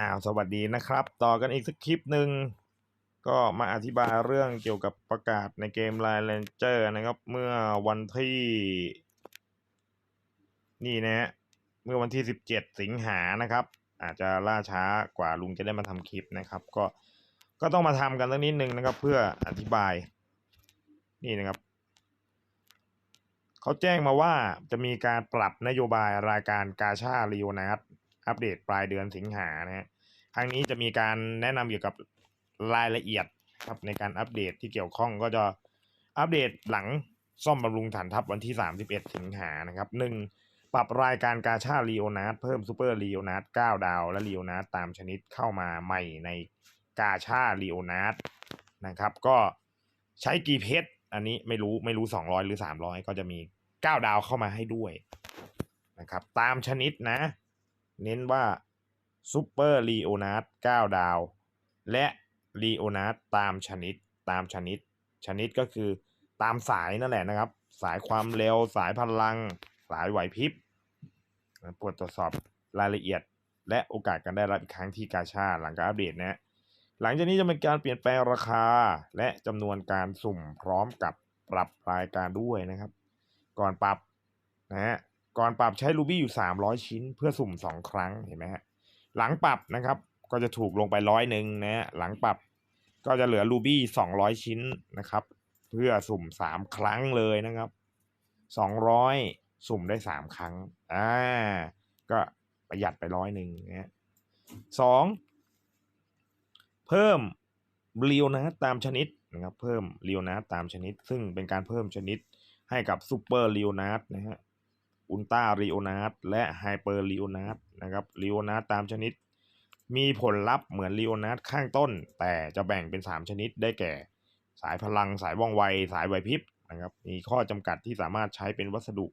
อ้าวสวัสดีนะครับ ต่อกันอีกสักคลิปหนึ่งก็มาอธิบายเรื่องเกี่ยวกับประกาศในเกม Line Ranger นะครับ เมื่อวันที่ นี่นะฮะเมื่อวันที่ 17 สิงหานะครับ อาจจะล่าช้ากว่าลุงจะได้มาทำคลิปนะครับ ก็ก็ต้องมาทำกันสักนิดนึงนะครับ เพื่ออธิบาย นี่นะครับเขาแจ้งมาว่าจะมีการปรับนโยบายรายการกาชาลีโอนาร์ อัปเดตปลายเดือนสิงหานะฮะครั้งนี้จะมีการแนะนำเกี่ยวกับรายละเอียดครับในการอัปเดตที่เกี่ยวข้องก็จะอัปเดตหลังซ่อมบำรุงฐานทัพวันที่ 31 สิงหานะครับหนึ่งปรับรายการกาชาลีโอนาร์เพิ่มซูเปอร์ลีโอนาร์9ดาว และลีโอนาร์ตามชนิดเข้ามาใหม่ในกาชาลีโอนาร์นะครับ ก็ใช้กี่เพชรอันนี้ไม่รู้ไม่รู้ 200 หรือ 300 ก็จะมี 9 ดาวเข้ามาให้ด้วยนะครับ ตามชนิดนะ เน้นว่าซูเปอร์ลีโอนาร์9ดาว และลีโอนาร์ตามชนิดตามชนิด ชนิดก็คือตามสายนั่นแหละนะครับ สายความเร็วสายพลัง สายไหวพริบปวดตรวจสอบรายละเอียด และโอกาสการได้รับอีกครั้งที่กาชาหลังการอัปเดตนะหลังจากนี้จะเป็นการเปลี่ยนแปลงราคา และจำนวนการสุ่มพร้อมกับปรับรายการด้วยนะครับ ก่อนปรับนะฮะ ก่อนปรับใช้รูบี้อยู่ 300 ชิ้น เพื่อสุ่ม 2 ครั้งเห็นไหมฮะหลังปรับนะครับก็จะถูกลงไปร้อยหนึ่งนะฮะหลังปรับก็จะเหลือรูบี้200 ชิ้นนะครับ เพื่อสุ่ม 3 ครั้งเลยนะครับ 200 สุ่มได้ 3 ครั้งอ่าก็ประหยัดไปร้อยหนึ่งนะฮะสองเพิ่มเรียวนะตามชนิดนะครับเพิ่มเรียวนะตามชนิด ซึ่งเป็นการเพิ่มชนิดให้กับซูเปอร์เรียวนะนะฮะ อุลตราเรียวนะและไฮเปอร์เรียวนะนะครับเรียวนะตามชนิด มีผลลัพธ์เหมือนเรียวนะข้างต้น แต่จะแบ่งเป็น 3 ชนิดได้แก่ สายพลังสายว่องไว สายไหวพริบนะครับมีข้อจำกัดที่สามารถใช้เป็นวัสดุ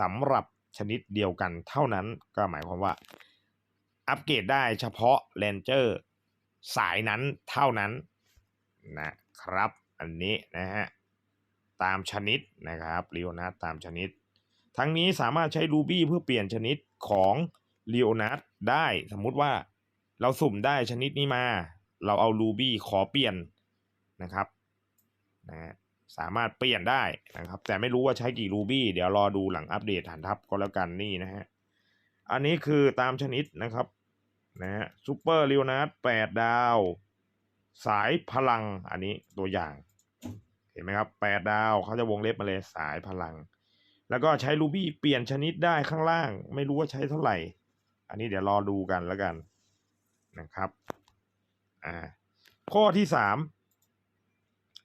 สำหรับชนิดเดียวกันเท่านั้นก็หมายความว่า อัปเกรดได้เฉพาะเลนเจอร์สายนั้นเท่านั้นนะครับ อันนี้นะฮะตามชนิดนะครับลีโอนาร์ตามชนิด ทั้งนี้สามารถใช้รูบี้เพื่อเปลี่ยนชนิดของเลโอนาร์ได้สมมุติว่าเราสุ่มได้ชนิดนี้มา เราเอารูบี้ขอเปลี่ยนนะครับนะฮะสามารถเปลี่ยนได้นะครับ แต่ไม่รู้ว่าใช้กี่รูบี้เดี๋ยวรอดูหลังอัปเดตฐานทัพก็แล้วกันนี่นะฮะอันนี้คือตามชนิดนะครับนะฮะซูเปอร์เลโอนาร์แปดดาว สายพลังอันนี้ตัวอย่าง เห็นไหมครับแปดดาวเขาจะวงเล็บมาเลยสายพลัง แล้วก็ใช้รูบี้เปลี่ยนชนิดได้ข้างล่าง ไม่รู้ว่าใช้เท่าไหร่ อันนี้เดี๋ยวรอดูกันแล้วกันนะครับอ่าข้อที่สาม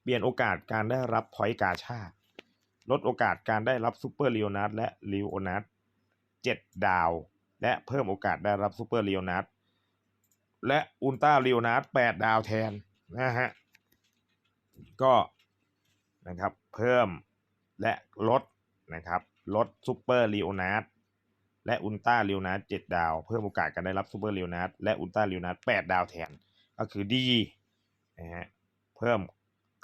เปลี่ยนโอกาสการได้รับพอยต์กาชาลดโอกาสการได้รับซูเปอร์เลโอนาร์และเลโอนาร์เจ็ดดาว และเพิ่มโอกาสได้รับซูเปอร์เลโอนาร์และอุลตร้าลีโอนาร์แปดดาวแทนนะฮะก็นะครับเพิ่มและลด นะครับลดซูเปอร์ลีโอนาร์และอุลตร้าลีโอนาร์เจ็ดดาว เพิ่มโอกาสการได้รับซูเปอร์ลีโอนาร์และอุลตร้าลีโอนาร์แปดดาวแทน ก็คือดีนะฮะเพิ่ม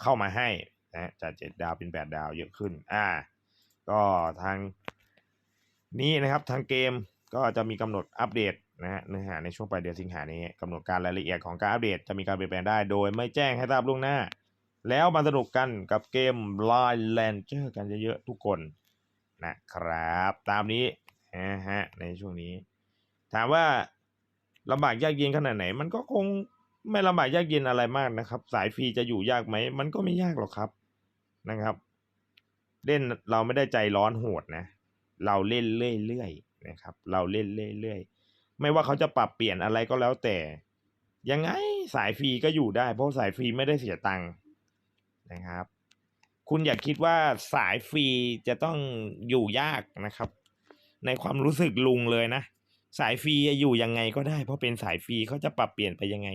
เข้ามาให้นะจากเจ็ดดาวเป็นแปดดาวเยอะขึ้นอ่าก็ทางนี้นะครับทางเกมก็จะมีกำหนดอัปเดตนะฮะเนื้อหาในช่วงปลายเดือนสิงหานี้กำหนดการรายละเอียดของการอัปเดตจะมีการเปลี่ยนแปลงได้ โดยไม่แจ้งให้ทราบล่วงหน้า แล้วมาสนุกกันกับเกม Line Ranger กันเยอะๆทุกคน นะครับ ตามนี้นะฮะในช่วงนี้ ถามว่าลำบากยากเย็นขนาดไหน มันก็คงไม่ลำบากยากเย็นอะไรมากนะครับ สายฟรีจะอยู่ยากไหมมันก็ไม่ยากหรอกครับนะครับ เล่นเราไม่ได้ใจร้อนโหดนะ เราเล่นเรื่อยๆนะครับ เราเล่นเรื่อยๆไม่ว่าเขาจะปรับเปลี่ยนอะไรก็แล้วแต่ ยังไงสายฟรีก็อยู่ได้ เพราะสายฟรีไม่ได้เสียตังค์นะครับ คุณอย่าคิดว่าสายฟรีจะต้องอยู่ยากนะครับ ในความรู้สึกลุงเลยนะ สายฟรีอยู่ยังไงก็ได้ เพราะเป็นสายฟรีเขาจะปรับเปลี่ยนไปยังไง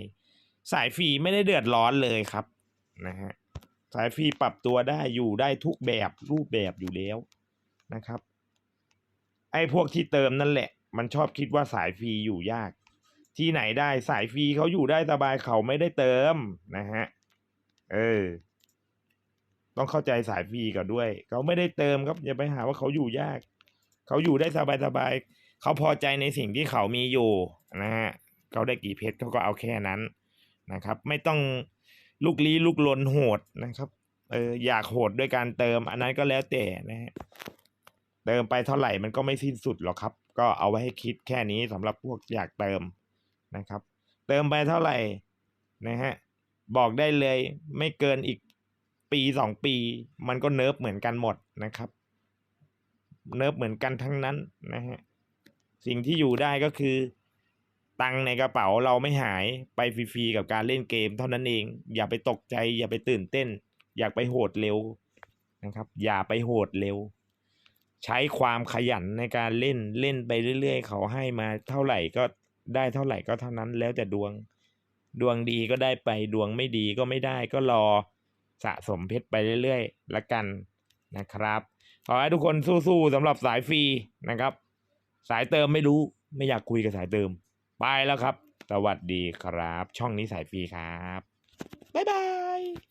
สายฟรีไม่ได้เดือดร้อนเลยครับนะฮะสายฟรีปรับตัวได้อยู่ได้ทุกแบบรูปแบบอยู่แล้วนะครับ ไอ้พวกที่เติมนั่นแหละ มันชอบคิดว่าสายฟรีอยู่ยาก ที่ไหนได้สายฟรีเขาอยู่ได้สบายเขาไม่ได้เติมนะฮะเออ ต้องเข้าใจสายฟรีก่อนด้วย เขาไม่ได้เติมครับอย่าไปหาว่าเขาอยู่ยาก เขาอยู่ได้สบายสบายเขาพอใจในสิ่งที่เขามีอยู่นะฮะเขาได้กี่เพชรเขาก็เอาแค่นั้นนะครับ ไม่ต้องลุกลี้ลุกลนโหดนะครับเอออยากโหดด้วยการเติม อันนั้นก็แล้วแต่นะฮะเติมไปเท่าไหร่มันก็ไม่สิ้นสุดหรอกครับ ก็เอาไว้ให้คิดแค่นี้สำหรับพวกอยากเติมนะครับ เติมไปเท่าไหร่นะฮะบอกได้เลยไม่เกินอีก ปีสองปี มันก็เนิร์ฟเหมือนกันหมดนะครับ เนิร์ฟเหมือนกันทั้งนั้นนะฮะสิ่งที่อยู่ได้ก็คือ ตังในกระเป๋าเราไม่หายไปฟรีๆกับการเล่นเกม เท่านั้นเอง อย่าไปตกใจ อย่าไปตื่นเต้น อยากไปโหดเร็วนะครับ อย่าไปโหดเร็ว ใช้ความขยันในการเล่นเล่นไปเรื่อย ๆ เขาให้มาเท่าไหร่ก็ได้เท่าไหร่ก็เท่านั้นแล้วแต่ดวง ดวงดีก็ได้ไปดวงไม่ดีก็ไม่ได้ก็รอ สะสมเพชรไปเรื่อยๆละกันนะครับขอให้ทุกคนสู้ๆสำหรับสายฟรีนะครับ สายเติมไม่รู้ไม่อยากคุยกับสายเติม ไปแล้วครับ สวัสดีครับ ช่องนี้สายฟรีครับ บ๊ายบาย